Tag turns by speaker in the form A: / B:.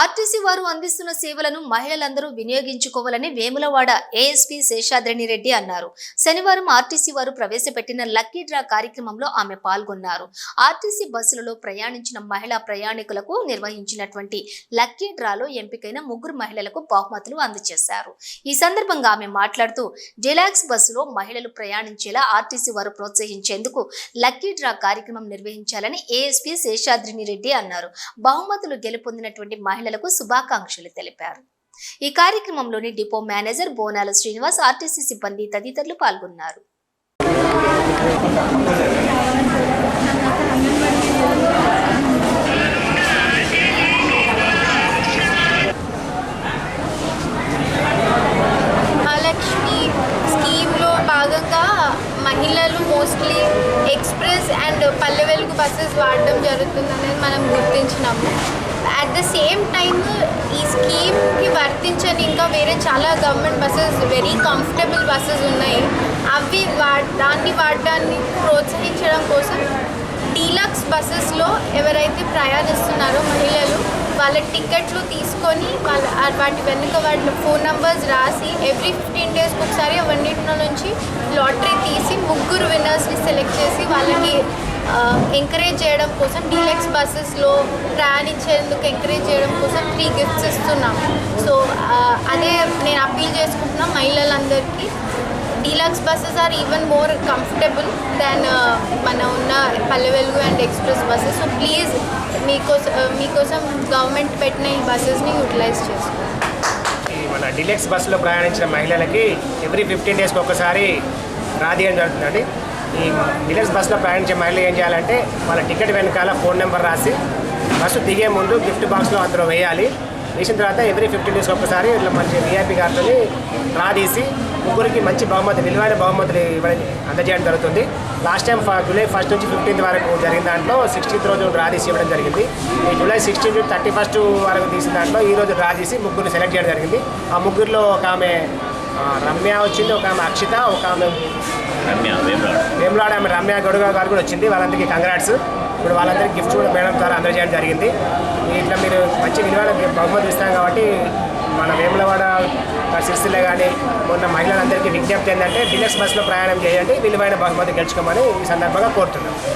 A: RTC వారు అందిస్తున్న సేవలను మహిళలందరూ వినియోగించుకోవాలని వేములవాడ ఏఎస్పీ శేషాద్రిని రెడ్డి అన్నారు. శనివారం ఆర్టీసీ వారు ప్రవేశపెట్టిన లక్కీ డ్రా కార్యక్రమంలో ఆమె పాల్గొన్నారు. ఆర్టీసీ బస్సులలో ప్రయాణించిన మహిళా ప్రయాణికులకు నిర్వహించినటువంటి లక్కీ డ్రాలో ఎంపికైన ముగ్గురు మహిళలకు బహుమతులు అందజేశారు. ఈ సందర్భంగా ఆమె మాట్లాడుతూ డిలాక్స్ బస్సులో మహిళలు ప్రయాణించేలా ఆర్టీసీ వారు ప్రోత్సహించేందుకు లక్కీ డ్రా కార్యక్రమం నిర్వహించాలని ఏఎస్పీ శేషాద్రిని రెడ్డి అన్నారు. బహుమతులు గెలుపొందినటువంటి మహిళ మహిళలకు శుభాకాంక్షలు తెలిపారు. ఈ కార్యక్రమంలోని డిపో మేనేజర్ బోనాల శ్రీనివాస్ ఆర్టీసీ సిబ్బంది తదితరులు పాల్గొన్నారు.
B: అండ్ పల్లె వెలుగు బస్సెస్ వాడడం జరుగుతుంది అనేది మనం గుర్తించినాము. అట్ ద సేమ్ టైమ్ ఈ స్కీమ్కి వర్తించని ఇంకా వేరే చాలా government buses very comfortable buses ఉన్నాయి. అవి వా దాన్ని వాడడాన్ని ప్రోత్సహించడం కోసం డీలక్స్ బస్సెస్లో ఎవరైతే ప్రయాణిస్తున్నారో మహిళలు వాళ్ళ టికెట్లు తీసుకొని వాళ్ళ వాటి వెనుక వాళ్ళ ఫోన్ నంబర్స్ రాసి ఎవ్రీ ఫిఫ్టీన్ డేస్కి ఒకసారి అవన్నింటిలో నుంచి లాటరీ తీసి ముగ్గురు విన్నర్స్ని సెలెక్ట్ చేసి వాళ్ళకి ఎంకరేజ్ చేయడం కోసం డీలక్స్ బస్సెస్లో ప్రయాణించేందుకు ఎంకరేజ్ చేయడం కోసం త్రీ గిఫ్ట్స్ ఇస్తున్నాం. సో అదే నేను అప్పీల్ చేసుకుంటున్నా మహిళలందరికీ. Deluxe buses are even more comfortable than మన ఉన్న Palle Velugu and express buses so please మీకోసం మీకోసం గవర్నమెంట్ పెట్టిన ఈ బస్సెస్ని యూటిలైజ్ చేసుకోండి.
C: మన డీలక్స్ బస్సులో ప్రయాణించిన మహిళలకి ఎవ్రీ ఫిఫ్టీన్ డేస్కి ఒకసారి రాదీయడం జరుగుతుందండి. ఈ డిలెక్స్ బస్సులో ప్రయాణించే మహిళలు ఏం చేయాలంటే వాళ్ళ టికెట్ వెనకాల ఫోన్ నెంబర్ రాసి బస్సు దిగే ముందు గిఫ్ట్ బాక్స్లో అందులో వేయాలి. వేసిన తర్వాత ఎవ్రీ ఫిఫ్టీన్ డేస్కి ఒకసారి ఇట్లా మంచి విఐపీ కార్డుని డ్రా తీసి ముగ్గురికి మంచి బహుమతి విలువైన బహుమతులు ఇవ్వడం అందజేయడం జరుగుతుంది. లాస్ట్ టైం జూలై ఫస్ట్ నుంచి ఫిఫ్టీన్త్ వరకు జరిగిన దాంట్లో సిక్స్టీన్త్ రోజు డ్రా తీసి ఇవ్వడం జరిగింది. ఈ July sixteen to thirty first వరకు తీసిన దాంట్లో ఈ రోజు డ్రా తీసి ముగ్గురిని సెలెక్ట్ చేయడం జరిగింది. ఆ ముగ్గురిలో ఒక ఆమె రమ్య వచ్చింది ఒక ఆమె అక్షిత ఒక ఆమె
D: రమ్య
C: వేములాడ ఆమె రమ్య గొడుగ గారు కూడా వచ్చింది. వాళ్ళందరికీ కంగ్రాట్స్ ఇప్పుడు వాళ్ళందరికీ గిఫ్ట్స్ కూడా మేడం ద్వారా అందజేయడం జరిగింది. ఇట్లా మీరు మంచి విలువైన బహుమతి ఇస్తాం కాబట్టి మన వేములవాడ సిరిసిల్ల కానీ మొన్న మహిళలందరికీ విజ్ఞప్తి ఏంటంటే డిలక్స్ బస్సులో ప్రయాణం చేయండి. విలువైన బహుమతి గెలుచుకోమని ఈ సందర్భంగా కోరుతున్నాం.